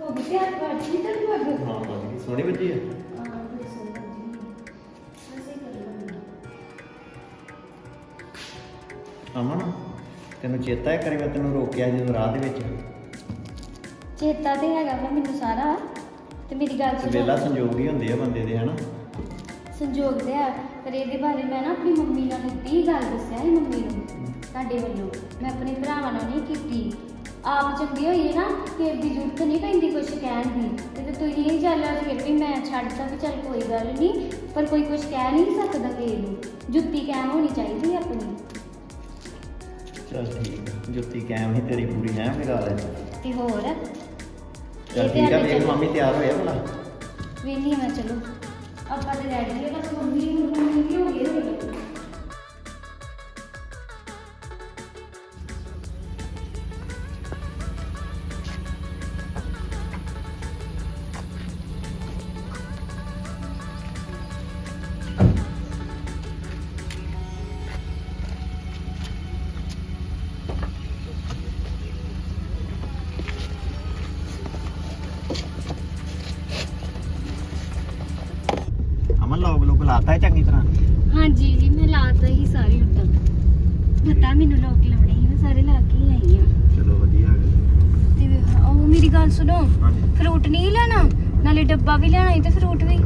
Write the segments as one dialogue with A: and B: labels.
A: ਹੋ ਤਿਆਰ ਤੇ
B: ਬੱਜੀ
A: ਸੋਹਣੀ ਲੈਣਾ
B: ਅਮਨ ਤੈਨੂੰ ਚੇਤਾ ਹੈ ਕਰੇ ਮੈਂ ਤੈਨੂੰ ਰੋਕਿਆ ਜਦੋਂ ਰਾਹ ਦੇ ਵਿੱਚ?
A: ਚੇਤਾ ਤੇ ਹੈਗਾ ਵਾ ਮੈਨੂੰ ਸਾਰਾ। ਤੇ ਮੇਰੀ ਗੱਲ
B: ਵੇਲਾ
A: ਸੁਣੋ।
B: ਸੰਜੋਗ ਹੀ ਹੁੰਦੇ ਆ ਬੰਦੇ ਦੇ ਹਨਾ?
A: ਸੰਜੋਗ ਦੇ ਆ ਪਰ ਇਹਦੇ ਬਾਰੇ ਮੈਂ ਨਾ ਆਪਣੀ ਮੰਮੀ ਨਾਲ ਦਿੱਤੀ ਗੱਲ ਦੱਸਿਆ ਸੀ ਮੰਮੀ ਨੂੰ ਤੁਹਾਡੇ ਵੱਲੋਂ। ਮੈਂ ਆਪਣੇ ਭਰਾਵਾਂ ਨਾਲ ਨਹੀਂ ਕੀਤੀ। ਆਪ ਚੰਗੀ ਹੋਈ ਹੈ ਨਾ ਫਿਰ ਦੀ ਜ਼ਰੂਰਤ ਨਹੀਂ ਪੈਂਦੀ ਕੁਝ ਕਹਿਣ ਦੀ। ਤੇ ਤੇ ਤੁਸੀਂ ਹੀ ਚੱਲ ਫਿਰ ਵੀ ਮੈਂ ਛੱਡਦਾ ਵੀ ਚੱਲ ਕੋਈ ਗੱਲ ਨਹੀਂ ਪਰ ਕੋਈ ਕੁਝ ਕਹਿ ਨਹੀਂ ਸਕਦਾ ਕਿਸੇ ਨੂੰ। ਜੁੱਤੀ ਕਾਇਮ ਹੋਣੀ ਚਾਹੀਦੀ ਹੈ ਆਪਣੀ।
B: ਚਲ ਠੀਕ ਆ। ਜੁੱਤੀ ਕਾਇਮ ਹੀ ਤੇਰੀ ਪੂਰੀ ਹੈ ਮੇਰਾ ਲੈ
A: ਤੇ ਹੋਰ?
B: ਚਲ ਠੀਕ ਆ ਵੇਖ ਮੰਮੀ ਤਿਆਰ ਹੋਇਆ ਭਲਾ।
A: ਵੇਨੀ ਮੈਂ ਚਲੋ। ਆਪਾਂ ਤੇ ਰੈਡੀ ਹੈ ਬਸ ਮੰਮੀ ਮੰਮੀ ਵੀ ਹੋ ਗਏ। ਹੋਏ ਪਤਾ ਮੈਨੂੰ ਲੋਕ ਲਾਉਣੇ ਸੀ ਮੈਂ ਸਾਰੇ ਲਾ ਕੇ ਹੀ ਆਈ ਆ
B: ਚਲੋ ਵਧੀਆ
A: ਤੇ ਉਹ ਮੇਰੀ ਗੱਲ ਸੁਣੋ
B: ਹਾਂਜੀ।
A: ਫਰੂਟ ਨਹੀਂ ਲੈਣਾ ਨਾਲੇ ਡੱਬਾ ਵੀ ਲੈਣਾ ਸੀ ਤੇ ਫਰੂਟ ਵੀ।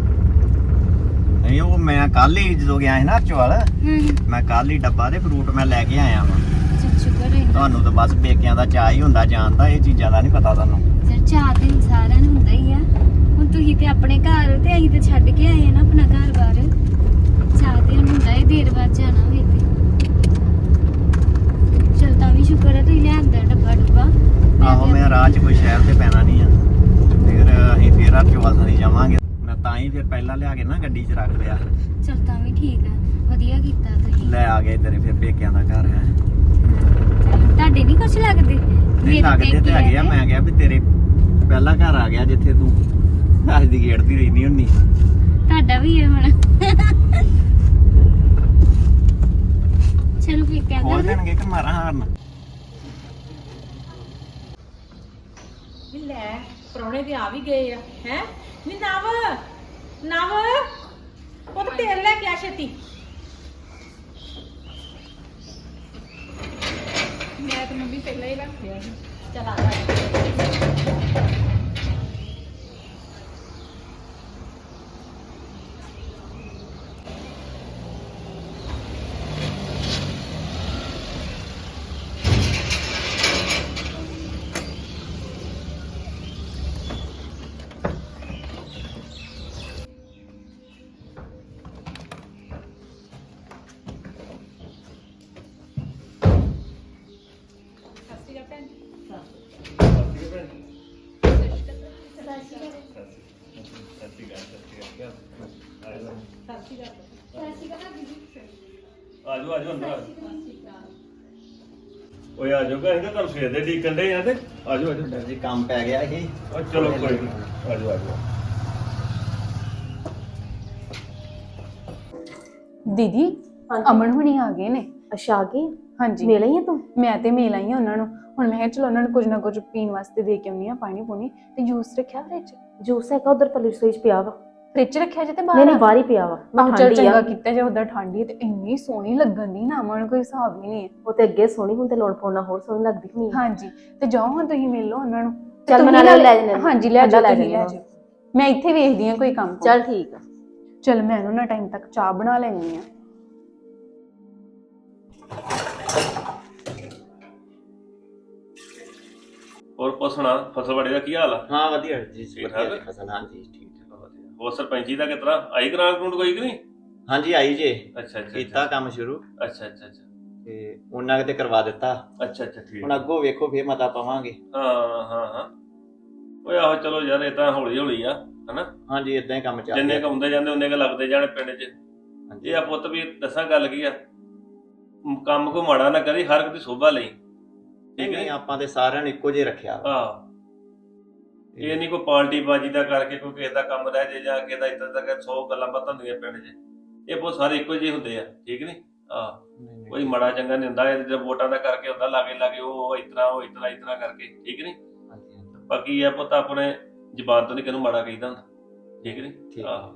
B: ਨਹੀਂ ਉਹ ਮੈਂ ਕੱਲ ਹੀ ਜਦੋਂ ਗਿਆ ਸੀ ਨਾ ਅਰਚਵਾਲ
A: ਹੂੰ।
B: ਮੈਂ ਕੱਲ ਹੀ ਡੱਬਾ ਤੇ ਫਰੂਟ ਮੈਂ ਲੈ ਕੇ ਆਇਆ ਵਾਂ।
A: ਚੱਲ ਸ਼ੁਕਰ ਹੈ।
B: ਤੁਹਾਨੂੰ ਤਾਂ ਬਸ ਪੇਕਿਆਂ ਦਾ ਚਾਹ ਹੀ ਹੁੰਦਾ ਜਾਣਦਾ ਇਹ ਚੀਜ਼ਾਂ ਦਾ ਨਹੀਂ ਪਤਾ ਤੁਹਾਨੂੰ।
A: ਸਰ ਚਾਹ ਤੇ ਸਾਰਿਆਂ ਨੂੰ ਹੁੰਦਾ ਹੀ ਆ। ਹੁਣ ਤੁਸੀਂ ਤੇ ਆਪਣੇ ਘਰ ਤੇ ਅਸੀਂ ਤੇ ਛੱਡ ਕੇ ਆਏ ਆ ਨਾ ਆਪਣਾ ਘਰ ਬਾਰ ਚਾਹ ਤੇ ਹੁਣ ਹੁੰਦਾ ਹੀ ਦੇਰ ਬਾਅਦ ਜਾਣਾ ਤੇ। ਚਲ ਤਾਂ ਵੀ ਸ਼ੁਕਰ ਹੈ ਤੁਸੀਂ ਲਿਆਂਦਾ ਡੱਬਾ ਡੁੱਬਾ।
B: ਆਹੋ ਮੈਂ ਰਾਹ 'ਚ ਕੋਈ ਸ਼ਹਿਰ ਤੇ ਪੈਣਾ ਨਹੀਂ ਆ। ਫਿਰ ਅਸੀਂ ਫੇਰ ਅਰਚਵਾਲ ਥਾਣੀ ਜਾਵਾਂਗੇ। ਮੈਂ ਤਾਂ ਹੀ ਫਿਰ ਪਹਿਲਾਂ ਲਿਆ ਕੇ ਨਾ ਗੱਡੀ 'ਚ ਰੱਖ ਲਿਆ।
A: ਚਲ ਤਾਂ ਵੀ ਠੀਕ ਆ ਵਧੀਆ ਕੀਤਾ ਤੁਸੀਂ।
B: ਲੈ ਆ ਗਏ ਤੇਰੇ ਫਿਰ ਪੇਕਿਆਂ ਦਾ ਘਰ ਹੈ।
A: ਤੁਹਾਡੇ ਨਹੀਂ ਕੁਛ ਲੱਗਦੇ? ਮੇਰੇ
B: ਲੱਗਦੇ ਤੇ ਹੈਗੇ ਆ। ਮੈਂ ਕਿਹਾ ਵੀ ਤੇਰੇ ਪਹਿਲਾ ਘਰ ਆ ਗਿਆ ਜਿੱਥੇ ਤੂੰ ਅੱਜ ਦੀ ਗੇੜਦੀ ਰਹਿੰਦੀ ਹੁੰਨੀ।
A: ਤੁਹਾਡਾ ਵੀ ਹੈ ਹੁਣ। ਚਲੋ ਫਿਰ
B: ਖੋਲ
A: ਕਹਿੰਦਾ
B: ਦੇਣਗੇ ਕਿ ਮਾਰਾਂ ਹਾਰਨ?
C: ਵੀ ਲੈ ਪ੍ਰਾਹੁਣੇ ਤੇ ਆ ਵੀ ਗਏ ਆ ਹੈ? ਨੀ ਨਵ ਨਵ ਉਹ ਤਾਂ ਤੇਲ ਲੈ ਕੇ ਆ ਛੇਤੀ। ਮੈਂ ਤਾਂ ਮੰਮੀ ਪਹਿਲਾਂ ਹੀ ਰੱਖ ਲਿਆ ਸੀ। ਚਲ ਆ ਜਾ।
D: ਆਜੋ ਆਜੋ ਅੰਦਰ ਆਜੋ। ਓਏ ਆਜੋ ਗਾ ਇਹਨਾਂ ਤੁਹਾਨੂੰ ਸਵੇਰ ਦੇ ਡੀਕਣ ਦੇ ਆ ਤੇ ਆਜੋ ਆਜੋ।
B: ਜੀ ਕੰਮ ਪੈ ਗਿਆ ਇਹ।
D: ਓ ਚਲੋ ਕੋਈ ਨੀ। ਆਜੋ ਆਜੋ।
E: ਦੀਦੀ ਅਮਨ ਹੁਣੀ ਆ ਗਏ ਨੇ।
F: ਅੱਛਾ ਆ ਗਈ
E: ਹਾਂਜੀ।
F: ਮਿਲ ਆਈ ਆ ਤੂੰ?
E: ਮੈਂ ਤੇ ਮਿਲ ਆਈ ਹਾਂ ਉਹਨਾਂ ਨੂੰ। ਹੁਣ ਮੈਂ ਕਿਹਾ ਚਲੋ ਉਹਨਾਂ ਨੂੰ ਕੁਝ ਨਾ ਕੁਝ ਪੀਣ ਵਾਸਤੇ ਦੇ ਕੇ ਆਉਣੀ ਆ ਪਾਣੀ ਪੂਣੀ ਤੇ ਜੂਸ ਰੱਖਿਆ ਫ੍ਰਿਜ
F: ਜੂਸ ਹੈਗਾ ਉਧਰ ਪਲੀ ਰਸੋਈ ਚ ਪਿਆ ਵਾ।
E: ਫ੍ਰਿਜ ਰੱਖਿਆ ਜੇ ਤੇ
F: ਨਹੀਂ
E: ਬਾਹਰ
F: ਨਹੀਂ ਬਾਹਰ ਹੀ ਪਿਆ ਵਾ।
E: ਆਹੋ ਚਲ
F: ਠੰਡੀ ਆ।
E: ਚੰਗਾ ਕੀਤਾ ਜੇ ਉਧਰ ਠੰਡੀ ਹੈ ਤੇ ਇੰਨੀ ਸੋਹਣੀ ਲੱਗਣ ਦੀ ਨਾ ਅਮਨ ਕੋਈ ਹਿਸਾਬ ਨਹੀਂ ਹੈ
F: ਉਹ ਤੇ ਅੱਗੇ ਸੋਹਣੀ ਹੁਣ ਤੇ ਲੋੜ ਪਾਉਣਾ ਹੋਰ ਸੋਹਣੀ ਲੱਗਦੀ ਆ।
E: ਹਾਂਜੀ ਤੇ ਜਾਓ ਹੁਣ ਤੁਸੀਂ ਮਿਲ ਲਓ ਉਹਨਾਂ ਨੂੰ। ਤੇ
F: ਚੱਲ ਮੈਂ
E: ਤੁਸੀਂ
F: ਨਾਲੇ ਲੈ ਜਾਂਦੀ ਹਾਂ।
E: ਹਾਂਜੀ ਲੈ ਜਾਓ
F: ਲੈ
E: ਤੁਸੀਂ ਲੈ
F: ਜਾਂਦੀ
E: ਜਾਓ। ਮੈਂ ਇੱਥੇ ਵੇਖਦੀ ਹਾਂ ਕੋਈ ਕੰਮ
F: ਚੱਲ ਠੀਕ ਆ।
E: ਚਲ ਮੈਂ ਉਹਨਾਂ ਨਾਲ ਟਾਈਮ ਤੱਕ ਚਾਹ ਬਣਾ ਲੈਣੀ ਆ
D: ਹੋਰ ਪੁੱਛਣਾ ਫਸਲਵਾੜੀ ਦਾ ਕੀ ਹਾਲ ਆ?
B: ਹਾਂ ਵਧੀਆ ਜੀ
D: ਠੀਕ ਠਾਕ?
B: ਫਸਲ ਹਾਂਜੀ ਠੀਕ ਠਾਕ।
D: ਹੋਰ ਸਰਪੰਚੀ ਦਾ ਕਿਤਰਾ ਆਈ ਗ੍ਰਾਂਟ ਗਰੂੰਟ ਕੋਈ ਕਿ ਨਹੀਂ?
B: ਹਾਂਜੀ ਆਈ ਜੇ।
D: ਅੱਛਾ ਅੱਛਾ
B: ਕੀਤਾ ਕੰਮ ਸ਼ੁਰੂ।
D: ਅੱਛਾ ਅੱਛਾ ਅੱਛਾ।
B: ਤੇ ਉਹਨਾਂ ਕਿਤੇ ਕਰਵਾ ਦਿੱਤਾ।
D: ਅੱਛਾ ਅੱਛਾ ਠੀਕ।
B: ਹੁਣ ਅੱਗੋਂ ਵੇਖੋ ਫੇਰ ਮਤਾ ਪਾਵਾਂਗੇ।
D: ਹਾਂ ਹਾਂ ਹਾਂ। ਓਏ ਆਹੋ ਚਲੋ ਯਾਰ ਇਹ ਤਾਂ ਹੌਲੀ ਹੌਲੀ ਆ ਹਨਾ?
B: ਹਾਂਜੀ ਇਦਾਂ ਹੀ ਕੰਮ ਚੱਲ
D: ਜਿੰਨੇ ਕੁ ਹੁੰਦੇ ਜਾਂਦੇ ਉਹਨੇ ਕ ਲੱਗਦੇ ਜਾਣੇ ਪਿੰਡ 'ਚ।
B: ਹਾਂਜੀ।
D: ਇਹ ਆ ਪੁੱਤ ਵੀ ਦੱਸਾਂ ਗੱਲ ਕੀ ਆ? ਕੰਮ ਕੋ ਮਾੜਾ ਨਾ ਕਰੀ ਹਰ ਇੱਕ ਦੀ ਸੋਭਾ ਲਈ। ਠੀਕ
B: ਨਹੀਂ ਆਪਾਂ ਤੇ ਸਾਰਿਆਂ ਨੂੰ ਇੱਕੋ ਜਿਹਾ ਰੱਖਿਆ। ਵਾ।
D: ਇਹ ਨਹੀਂ ਕੋਈ ਪਾਰਟੀ ਬਾਜੀ ਦਾ ਕਰਕੇ ਕੋਈ ਕਿਸੇ ਦਾ ਕੰਮ ਰਹਿ ਜੇ ਜਾਂ ਕਿਸੇ ਦਾ ਇਦਾਂ ਦਾ 100 ਗੱਲਾਂ ਬਾਤਾਂ ਹੁੰਦੀਆਂ ਪਿੰਡ 'ਚ। ਇਹ ਬਹੁਤ ਸਾਰੇ ਇੱਕੋ ਜਿਹੇ ਹੁੰਦੇ ਆ ਠੀਕ ਨਹੀਂ? ਆ ਕੋਈ ਮੜਾ ਚੰਗਾ ਨਹੀਂ ਹੁੰਦਾ ਇਹ ਜੇ ਵੋਟਾਂ ਦਾ ਕਰਕੇ ਹੁੰਦਾ ਲਾਗੇ ਲਾਗੇ ਉਹ ਇਤਨਾ ਉਹ ਇਤਨਾ ਇਤਨਾ ਕਰਕੇ ਠੀਕ ਨਹੀਂ। ਬਾਕੀ ਇਹ ਪੁੱਤ ਆਪਣੇ ਜ਼ਬਾਨ ਤੋਂ ਨਹੀਂ ਕਿਹਨੂੰ ਮਾੜਾ ਕਹੀਦਾ ਹੁੰਦਾ ਠੀਕ ਨਹੀਂ। ਆਹੋ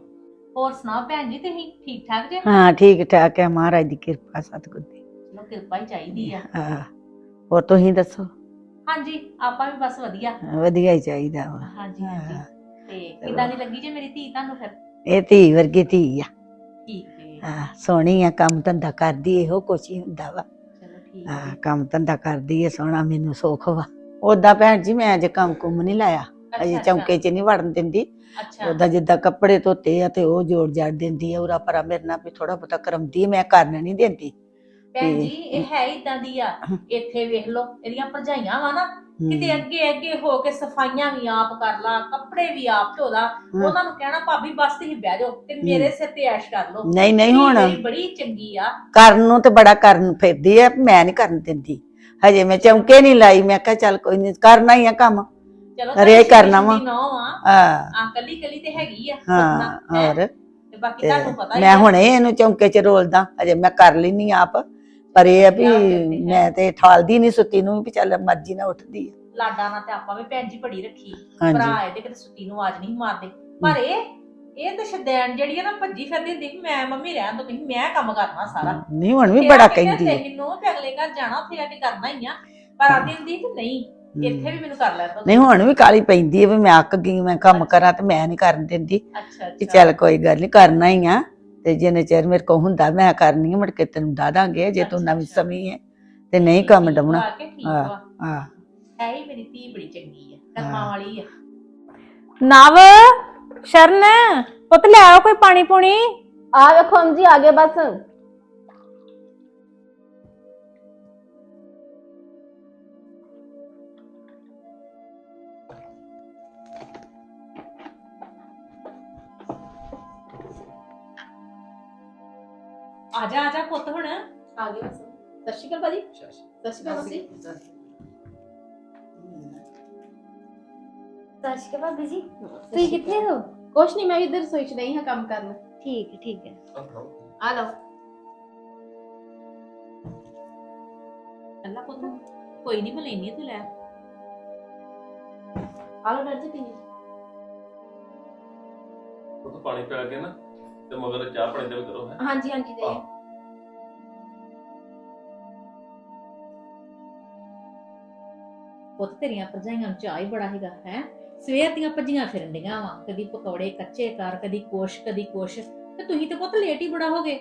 C: ਹੋਰ ਸੁਣਾਓ ਭੈਣ ਜੀ ਤੁਸੀਂ ਠੀਕ ਠਾਕ ਜੇ?
G: ਹਾਂ ਠੀਕ ਠਾਕ ਹੈ ਮਹਾਰਾਜ ਦੀ ਕਿਰਪਾ ਸਤਿਗੁਰ ਦੀ।
C: ਚਲੋ ਕਿਰਪਾ ਹੀ ਚਾਹੀਦੀ ਆ।
G: ਹਾਂ। ਹੋਰ ਤੁਸੀਂ ਦੱਸੋ?
C: ਹਾਂਜੀ ਆਪਾਂ ਵੀ ਬਸ ਵਧੀਆ।
G: ਵਧੀਆ ਹੀ ਚਾਹੀਦਾ ਵਾ।
C: ਹਾਂਜੀ ਹਾਂਜੀ।
G: ਹਾਂ।
C: ਤੇ ਕਿਦਾਂ ਦੀ ਲੱਗੀ ਜੇ ਮੇਰੀ ਧੀ ਤੁਹਾਨੂੰ ਫਿਰ?
G: ਇਹ ਧੀ ਵਰਗੀ ਧੀ ਆ।
C: ਠੀਕ
G: ਹਾਂ। ਸੋਹਣੀ ਆ ਕੰਮ ਧੰਦਾ ਕਰਦੀ ਇਹੋ ਕੁਛ ਹੀ ਹੁੰਦਾ ਵਾ।
C: ਚਲੋ ਠੀਕ
G: ਹਾਂ ਕੰਮ ਧੰਦਾ ਕਰਦੀ ਏ ਸੋਹਣਾ ਮੈਨੂੰ ਸੁੱਖ ਵਾ। ਉਦਾਂ ਭੈਣ ਜੀ ਮੈਂ ਅਜੇ ਕੰਮ ਕੁੰਮ ਨਹੀਂ ਲਾਇਆ। ਅਜੇ
C: ਅੱਛਾ,
G: ਚੌਂਕੇ 'ਚ ਨਹੀਂ ਵੜਨ ਦਿੰਦੀ।
C: ਅੱਛਾ।
G: ਉਦਾਂ ਜਿੱਦਾਂ ਕੱਪੜੇ ਧੋਤੇ ਆ ਤੇ ਉਹ ਜੋੜ ਜਾੜ ਦਿੰਦੀ ਆ ਉਰਾ ਪਰਾ ਮੇਰੇ ਨਾਲ ਵੀ ਥੋੜਾ ਬਹੁਤਾ ਕਰਮਦੀ ਆ, ਮੈਂ ਕਰਨ ਨਹੀਂ ਦਿੰਦੀ।
C: ਭੈਣ ਜੀ ਇਹ ਹੈ ਇਦਾਂ ਦੀ ਆ। ਇੱਥੇ ਵੇਖ ਲਓ ਇਹਦੀਆਂ ਭਰਜਾਈਆਂ ਵਾ ਨਾ ਕਿਤੇ ਅੱਗੇ ਅੱਗੇ ਹੋ ਕੇ ਸਫਾਈਆਂ ਵੀ ਆਪ ਕਰ ਲਾ ਕੱਪੜੇ ਵੀ ਆਪ ਧੋ ਲਾ ਉਹਨਾਂ ਨੂੰ ਕਹਿਣਾ ਭਾਬੀ ਬਸ ਤੁਸੀਂ ਬਹਿ ਜਾਓ ਤੇ ਮੇਰੇ ਸਿਰ ਤੇ ਐਸ਼ ਕਰ ਲਓ।
G: ਨਹੀਂ ਨਹੀਂ ਹੁਣ।
C: ਮੇਰੀ ਬੜੀ ਚੰਗੀ ਆ।
G: ਕਰਨ ਨੂੰ ਤੇ ਬੜਾ ਕਰਨ ਫਿਰਦੀ ਆ ਮੈਂ ਨਹੀਂ ਕਰਨ ਦਿੰਦੀ। ਹਜੇ ਮੈਂ ਚੌਂਕੇ ਨਹੀਂ ਲਾਈ ਮੈਂ ਕਿਹਾ ਚੱਲ ਕੋਈ ਨਹੀਂ ਕਰਨਾ ਹੀ ਆ ਕੰਮ।
C: ਚਲੋ
G: ਇਹ ਕਰਨਾ ਵਾ। ਹਾਂ।
C: ਆ ਕੱਲੀ ਕੱਲੀ ਤੇ ਹੈਗੀ ਆ
G: ਹਾਂ? ਹੋਰ।
C: ਤੇ ਬਾਕੀ ਤੁਹਾਨੂੰ ਪਤਾ ਹੀ
G: ਮੈਂ। ਹੁਣੇ ਇਹਨੂੰ ਚੌਂਕੇ 'ਚ ਰੋਲਦਾ ਹਜੇ ਮੈਂ ਕਰ ਲੈਨੀ ਆਪ। ਪਰ ਇਹ ਆ ਵੀ
C: ਕਹਿੰਦੇ ਹੈ।
G: ਮੈਂ ਤੇ ਠਾਲਦੀ ਨਹੀਂ ਸੁੱਤੀ ਨੂੰ ਵੀ ਚੱਲ ਮਰਜ਼ੀ ਨਾਲ ਉੱਠਦੀ ਆ।
C: ਲਾਡਾ ਨਾਲ ਤੇ ਆਪਾਂ ਵੀ ਭੈਣ ਜੀ ਬੜੀ ਰੱਖੀ।
G: ਹਾਂਜੀ।
C: ਭਰਾ ਆਏ ਤੇ ਕਿਤੇ ਸੁੱਤੀ ਨੂੰ ਆਵਾਜ਼ ਨਹੀਂ ਮਾਰਦੇ। ਪਰ ਇਹ ਇਹ ਤੇ ਸ਼ਦੈਨ ਜਿਹੜੀ ਆ ਨਾ ਭੱਜੀ ਫਿਰਦੀ ਹੁੰਦੀ ਕਿ ਮੈਂ ਮੰਮੀ ਰਹਿਣ ਦੋ ਤੁਸੀਂ ਮੈਂ ਕੰਮ ਕਰਨਾ ਸਾਰਾ।
G: ਨਹੀਂ ਹੁਣ ਵੀ ਬੜਾ ਕਹਿੰਦੀ
C: ਤੇ ਮੈਨੂੰ ਤੇ ਅਗਲੇ ਘਰ ਜਾਣਾ ਉੱਥੇ ਆ ਕੇ ਕਰਨਾ ਹੀ ਆ। ਪਰ ਆਦੀ ਹੁੰਦੀ ਕਿ ਨਹੀਂ ਇੱਥੇ ਵੀ ਮੈਨੂੰ ਕਰ ਲੈਣ ਦੋ।
G: ਨਹੀਂ ਹੁਣ ਵੀ ਕਾਲੀ ਪੈਂਦੀ ਆ ਵੀ ਮੈਂ ਅੱਕ ਗਈ ਮੈਂ ਕੰਮ ਕਰਾਂ ਤੇ ਮੈਂ ਨਹੀਂ ਕਰਨ ਦਿੰਦੀ।
C: ਅੱਛਾ
G: ਕਿ
C: ਅੱਛਾ।
G: ਚੱਲ ਕੋਈ ਗੱਲ ਨਹੀਂ ਕਰਨਾ ਹੀ ਆ। ਤੇ ਜਿੰਨੇ ਚਿਰ ਮੇਰੇ ਕੋ ਹੁੰਦਾ ਮੈਂ ਕਰਨੀ ਆ ਮੁੜ ਕੇ ਤੈਨੂੰ ਡਾ ਦਾਂਗੇ ਜੇ ਤੂੰ ਨਵੀਂ। ਸਮੀ ਹੈ ਤੇ ਨਹੀਂ ਕੰਮ ਡਵਣਾ
C: ਵਾ ਕੇ ਠੀਕ
G: ਹਾਂ।
C: ਵਾ
G: ਹਾਂ
C: ਹੈ ਹੀ ਮੇਰੀ ਧੀ ਬੜੀ ਚੰਗੀ ਆ ਕਰਮਾਂ। ਵਾਲੀ ਆ
E: ਨਵ ਸ਼ਰਨ ਪੁੱਤ ਲੈ ਆਓ ਕੋਈ ਪਾਣੀ ਪੂਣੀ
F: ਆ ਵੇਖੋ ਅੰਜੀ ਆ ਗਏ ਬਸ
C: ਆ ਜਾ ਆ ਜਾ ਪੁੱਤ ਹੁਣ।
F: ਆ ਗਏ ਬਸ। ਸਤਿ ਸ਼੍ਰੀ ਅਕਾਲ ਭਾਜੀ। ਸਤਿ ਸ਼੍ਰੀ ਅਕਾਲ। ਤੁਸੀਂ
A: ਸਤਿ ਸ਼੍ਰੀ ਅਕਾਲ। ਭਾਬੀ ਜੀ। ਤੁਸੀਂ ਕਿੱਥੇ ਹੋ?
F: ਕੁਛ ਨਹੀਂ ਮੈਂ ਇੱਧਰ ਰਸੋਈ ਚ ਨਹੀਂ ਹਾਂ ਕੰਮ ਕਰਨ।
A: ਠੀਕ ਹੈ ਠੀਕ ਹੈ।
F: ਆ ਲਓ।
C: ਅੱਲਾ ਪੁੱਤ ਕੋਈ ਨਹੀਂ ਬੁਲਾਈਨੀ ਤੂੰ ਲੈ
F: ਆ। ਲਓ ਡਰ ਜੀ ਪੀਣੀ
D: ਉਹ ਤਾਂ ਪਾਣੀ ਪਿਆ ਕੇ ਨਾ ਤੇ ਮਗਰ ਚਾਹ ਪਾਣੀ ਦਾ ਵੀ ਕਰੋ ਹੈ।
F: ਹਾਂਜੀ ਹਾਂਜੀ ਦੇ।
D: ਆਹ।
C: ਪੁੱਤ ਤੇਰੀਆਂ ਭਰਜਾਈਆਂ ਨੂੰ ਚਾਹ ਹੀ ਬੜਾ ਹੈਗਾ ਹੈ? ਸਵੇਰ ਦੀਆਂ ਭੱਜੀਆਂ ਫਿਰਨ ਡੀਆਂ ਵਾ ਕਦੀ ਪਕੌੜੇ ਕੱਚੇ ਕਰ ਕਦੀ ਕੁਛ ਕਦੀ ਕੁਛ। ਤੇ ਤੁਸੀਂ ਤੇ ਪੁੱਤ ਲੇਟ ਹੀ ਬੜਾ ਹੋ ਗਏ।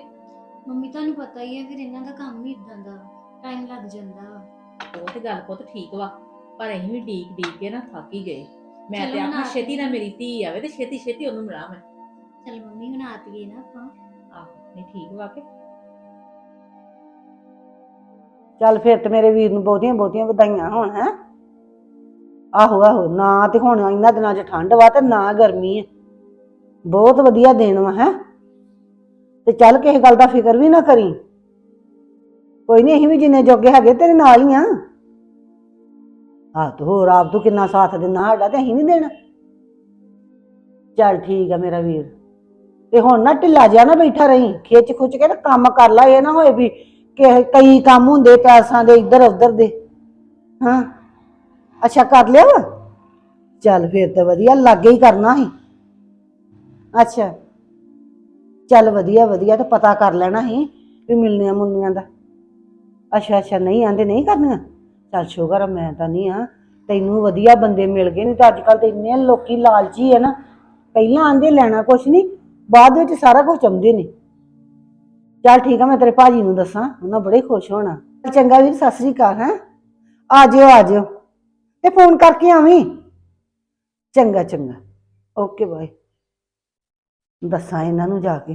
A: ਮੰਮੀ ਤੁਹਾਨੂੰ ਪਤਾ ਹੀ ਹੈ ਫਿਰ ਇਹਨਾਂ ਦਾ ਕੰਮ ਹੀ ਇਦਾਂ ਦਾ ਟਾਈਮ ਲੱਗ ਜਾਂਦਾ। ਵਾ
C: ਉਹ ਤੇ ਗੱਲ ਪੁੱਤ ਠੀਕ ਵਾ ਪਰ ਅਸੀਂ ਵੀ ਡੀਕ ਡੀਕ ਕੇ ਨਾ ਥੱਕ ਹੀ ਗਏ। ਮੈਂ
A: ਚਲੋ
C: ਤੇ ਆਖਾਂ
A: ਨਾ।
C: ਛੇਤੀ ਨਾਲ ਮੇਰੀ ਧੀ ਆਵੇ ਤੇ ਛੇਤੀ ਛੇਤੀ ਉਹਨੂੰ ਮਿਲਾਂ ਮੈਂ।
A: ਚਲ ਮੰਮੀ ਹੁਣ ਆਤ ਗਏ ਨਾ ਆਪਾਂ।
C: ਆਹੋ ਨਹੀਂ ਠੀਕ ਵਾ ਕੇ।
H: ਚੱਲ ਫਿਰ ਤੇ ਮੇਰੇ ਵੀਰ ਨੂੰ ਬਹੁਤੀਆਂ ਬਹੁਤੀਆਂ ਵਧਾਈਆਂ ਹੋਣ ਹੈ? ਆਹੋ ਆਹੋ, ਨਾ ਤੇ ਹੁਣ ਇਹਨਾਂ ਦਿਨਾਂ 'ਚ ਠੰਡ ਵਾ ਤੇ ਨਾ ਗਰਮੀ ਹੈ ਬਹੁਤ ਵਧੀਆ ਦਿਨ ਵਾ, ਹੈ। ਤੇ ਚੱਲ ਕਿਸੇ ਗੱਲ ਦਾ ਫਿਕਰ ਵੀ ਨਾ ਕਰੀ। ਕੋਈ ਨਹੀਂ ਅਸੀਂ ਵੀ ਜਿੰਨੇ ਜੋਗੇ ਹੈਗੇ ਤੇਰੇ ਨਾਲ ਹੀ ਆ। ਆ ਤੂੰ ਹੋਰ, ਆਪ ਤੂੰ ਕਿੰਨਾ ਸਾਥ ਦਿੰਦਾ ਸਾਡਾ ਤੇ ਅਸੀਂ ਨਹੀਂ ਦੇਣਾ। ਚੱਲ ਠੀਕ ਆ ਮੇਰਾ ਵੀਰ। ਤੇ ਹੁਣ ਨਾ ਢਿੱਲਾ ਜਿਹਾ ਨਾ ਬੈਠਾ ਰਹੀਂ ਖਿੱਚ ਖੁੱਚ ਕੇ ਨਾ ਕੰਮ ਕਰ ਲੈ, ਇਹ ਨਾ ਹੋਏ ਵੀ ਕਿ ਕਈ ਕੰਮ ਹੁੰਦੇ ਪੈਸਾ ਦੇ ਇੱਧਰ ਉੱਧਰ ਦੇ। ਹਾਂ। ਅੱਛਾ, ਕਰ ਲਿਆ ਵਾ? ਚੱਲ ਫਿਰ ਤਾਂ ਵਧੀਆ, ਲਾਗੇ ਹੀ ਕਰਨਾ ਸੀ। ਅੱਛਾ, ਚੱਲ ਵਧੀਆ ਵਧੀਆ, ਤੇ ਪਤਾ ਕਰ ਲੈਣਾ ਸੀ ਵੀ ਮਿਲਣੀਆਂ ਮੁੰਨੀਆਂ ਦਾ। ਅੱਛਾ ਅੱਛਾ, ਨਹੀਂ ਆਂਦੇ, ਨਹੀਂ ਕਰਨੀਆਂ? ਚੱਲ ਸ਼ੁਕਰ ਆ, ਮੈਂ ਤਾਂ ਨਹੀਂ ਆ। ਤੈਨੂੰ ਵਧੀਆ ਬੰਦੇ ਮਿਲ ਗਏ ਨਹੀਂ ਤਾਂ ਅੱਜ ਕੱਲ੍ਹ ਤੇ ਇੰਨੇ ਲੋਕੀ ਲਾਲਚੀ ਹੈ ਨਾ। ਪਹਿਲਾਂ ਆਂਦੇ ਲੈਣਾ ਕੁਛ ਨਹੀਂ, ਬਾਅਦ ਵਿੱਚ ਸਾਰਾ ਕੁਝ ਚਾਹੁੰਦੇ ਨੇ। ਚੱਲ ਠੀਕ ਆ, ਮੈਂ ਤੇਰੇ ਭਾਜੀ ਨੂੰ ਦੱਸਾਂ, ਉਹਨਾਂ ਬੜੇ ਖੁਸ਼ ਹੋਣਾ। ਚੰਗਾ ਵੀਰ, ਸਤਿ ਸ੍ਰੀ ਅਕਾਲ, ਹੈ? ਆ ਜਿਓ ਆ ਜਿਓ। ਤੇ ਫੋਨ ਕਰਕੇ ਆਵੀਂ। ਚੰਗਾ ਚੰਗਾ। ਓਕੇ ਬਾਏ ਦੱਸਾਂ ਇਹਨਾਂ ਨੂੰ ਜਾ ਕੇ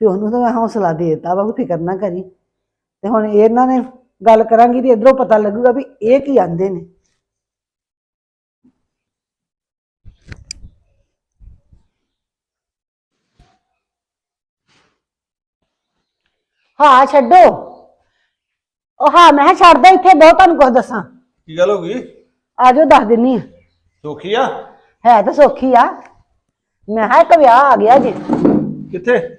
H: ਵੀ ਉਹਨੂੰ ਤਾਂ ਮੈਂ ਹੌਸਲਾ ਦੇ ਦਿੱਤਾ ਵਾ ਫਿਕਰ ਨਾ ਕਰੀ। ਤੇ ਹੁਣ ਇਹਨਾਂ ਨੇ ਗੱਲ ਕਰਾਂਗੀ ਤੇ ਇਧਰੋਂ ਪਤਾ ਲੱਗੂਗਾ ਵੀ ਇਹ ਕੀ ਆਂਦੇ ਨੇ। ਹਾਂ, ਛੱਡੋ। ਉਹ ਹਾਂ, ਮੈਂ ਕਿਹਾ ਛੱਡ ਦੇ ਇੱਥੇ ਬਹੁਤ ਤੁਹਾਨੂੰ ਕੁਝ ਦੱਸਾਂ।
I: ਕੀ ਗੱਲ ਹੋ ਗਈ?
H: ਆ ਜਾਓ ਦੱਸ ਦਿੰਨੀ ਆ।
I: ਸੋਖੀ ਆ?
H: ਹੈ ਤਾਂ ਸੌਖੀ ਆ। ਮੈਂ ਕਿਹਾ ਇੱਕ ਵਿਆਹ ਆ ਗਿਆ ਜੀ।
I: ਕਿੱਥੇ?